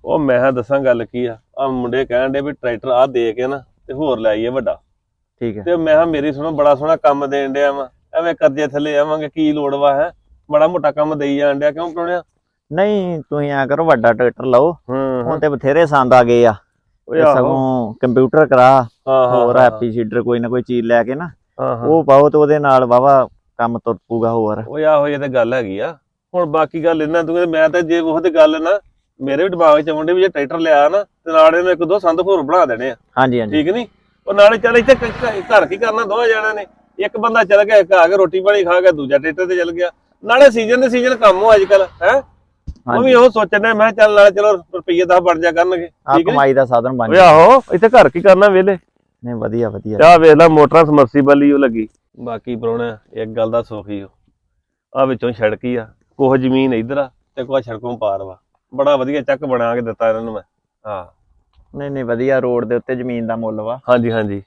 D: ਉਹ ਮੈਂ ਕਿਹਾ ਦੱਸਾਂ ਗੱਲ ਕੀ ਆ? ਆ ਮੁੰਡੇ ਕਹਿਣ ਦੇ ਵੀ ਟਰੈਕਟਰ ਆ ਦੇ ਕੇ ਨਾ ਤੇ ਹੋਰ ਲੈ ਆਈਏ ਵੱਡਾ।
B: ਠੀਕ ਹੈ।
D: ਤੇ ਮੈਂ ਕਿਹਾ ਮੇਰੀ ਸੁਣੋ ਬੜਾ ਸੋਹਣਾ ਕੰਮ ਦੇਣ ਡਿਆ ਵਾ। ਐਵੇਂ ਕਰਜ਼ੇ ਥੱਲੇ ਆਵਾਂਗੇ ਕੀ ਲੋੜ ਵਾ ਹੈ? ਬੜਾ ਮੋਟਾ ਕੰਮ ਦੇਈ ਜਾਣ ਡਿਆ ਕਿਉਂ ਪਰੋਣਿਆ
B: ਨਹੀਂ ਤੁਸੀਂ ਐ ਕਰੋ ਵੱਡਾ ਟਰੈਕਟਰ ਲਓ।
D: ਹੂੰ
B: ਹੁਣ ਤੇ ਬਥੇਰੇ ਸੰਦ ਆ ਗਏ ਆ। ਸਗੋਂ ਕੰਪਿਊਟਰ ਕਰਾ
D: ਹਾਂ ਹਾਂ
B: ਹੋਰ
D: ਹਾਂ,
B: ਹੈਪੀ ਸੀਡਰ ਕੋਈ ਨਾ ਕੋਈ ਚੀਜ਼ ਲੈ ਕੇ ਨਾ
D: ਹਾਂ ਹਾਂ।
B: ਉਹ ਪਾਓ ਤੇ ਉਹਦੇ ਨਾਲ ਵਾਵਾ ਕੰਮ ਤੁਰ ਪੂਗਾ ਹੋਰ।
D: ਓਏ ਆਹੋ ਇਹ ਤੇ ਗੱਲ ਹੈਗੀ ਆ। ਹੁਣ ਬਾਕੀ ਗੱਲ ਇਹਨਾਂ ਤੂੰ ਮੈਂ ਤਾਂ ਜੇ ਉਹ ਤੇ ਗੱਲ ਨਾ ਮੇਰੇ ਵੀ ਦਿਮਾਗ 'ਚ ਆਉਂਦੇ ਵੀ ਜੇ ਟਰੈਕਟਰ ਲਿਆ ਨਾ ਤੇ ਨਾਲ ਇਹਨੂੰ ਇੱਕ ਦੋ ਸੰਦ ਹੋਰ ਬਣਾ ਦੇਣੇ ਆ।
B: ਹਾਂਜੀ ਹਾਂਜੀ।
D: ਠੀਕ ਨਹੀਂ ਉਹ ਨਾਲੇ ਚੱਲ ਇੱਥੇ ਕ- ਕ- ਘਰ ਕੀ ਕਰਨਾ ਦੋਹਾਂ ਜਣਿਆਂ ਨੇ। ਇੱਕ ਬੰਦਾ ਚੱਲ ਗਿਆ ਇੱਕ ਆ ਕੇ ਰੋਟੀ ਪਾਣੀ ਖਾ ਕੇ ਦੂਜਾ ਟਰੈਕਟਰ ਤੇ ਚੱਲ ਗਿਆ। ਨਾਲੇ ਸੀਜ਼ਨ ਦੇ ਸੀਜ਼ਨ ਕੰਮ ਹੋ ਅੱਜ ਕੱਲ ਹੈ? ਉਹ ਵੀ ਉਹ ਸੋਚਣ ਮੈਂ ਕਿਹਾ ਚੱਲ ਨਾਲੇ ਚਲੋ ਰੁਪਈਏ 10 ਬਣ ਜਾ ਕਰਨਗੇ।
B: ਆ
D: ਠੀਕ ਹੈ
B: ਕਮਾਈ ਦਾ ਸਾਧਨ ਬਣ
D: ਓਏ
B: ਗਿਆ।
D: ਆਹੋ ਇੱਥੇ ਘਰ ਕੀ ਕਰਨਾ ਵੇਲੇ
B: ਨਹੀਂ ਵਧੀਆ ਵਧੀਆ।
D: ਆ ਵੇਖ ਲੈ ਮੋਟਰਾਂ ਸਮਰਸੀਬਲ ਹੀ ਉਹ ਲੱਗੀ। ਬਾਕੀ ਪਰੋਣਾ ਇੱਕ ਗੱਲ ਦਾ ਸੁੱਖ ਹੀ ਆ ਵਿੱਚੋਂ ਸੜਕ ਹੀ ਆ। ਕੋਹ ਜ਼ਮੀਨ ਇਧਰ ਆ ਤੇ ਕੋਹ ਸੜਕੋਂ ਪਾਰ ਵਾ। ਬੜਾ ਵਧੀਆ ਚੱਕ ਬਣਾ ਕੇ ਦਿੱਤਾ ਇਹਨਾਂ ਨੂੰ ਮੈਂ। ਹਾਂ।
B: ਨਹੀਂ ਨਹੀਂ ਵਧੀਆ ਰੋਡ ਦੇ ਉੱਤੇ ਜ਼ਮੀਨ ਦਾ ਮੁੱਲ ਵਾ।
D: ਹਾਂਜੀ ਹਾਂਜੀ।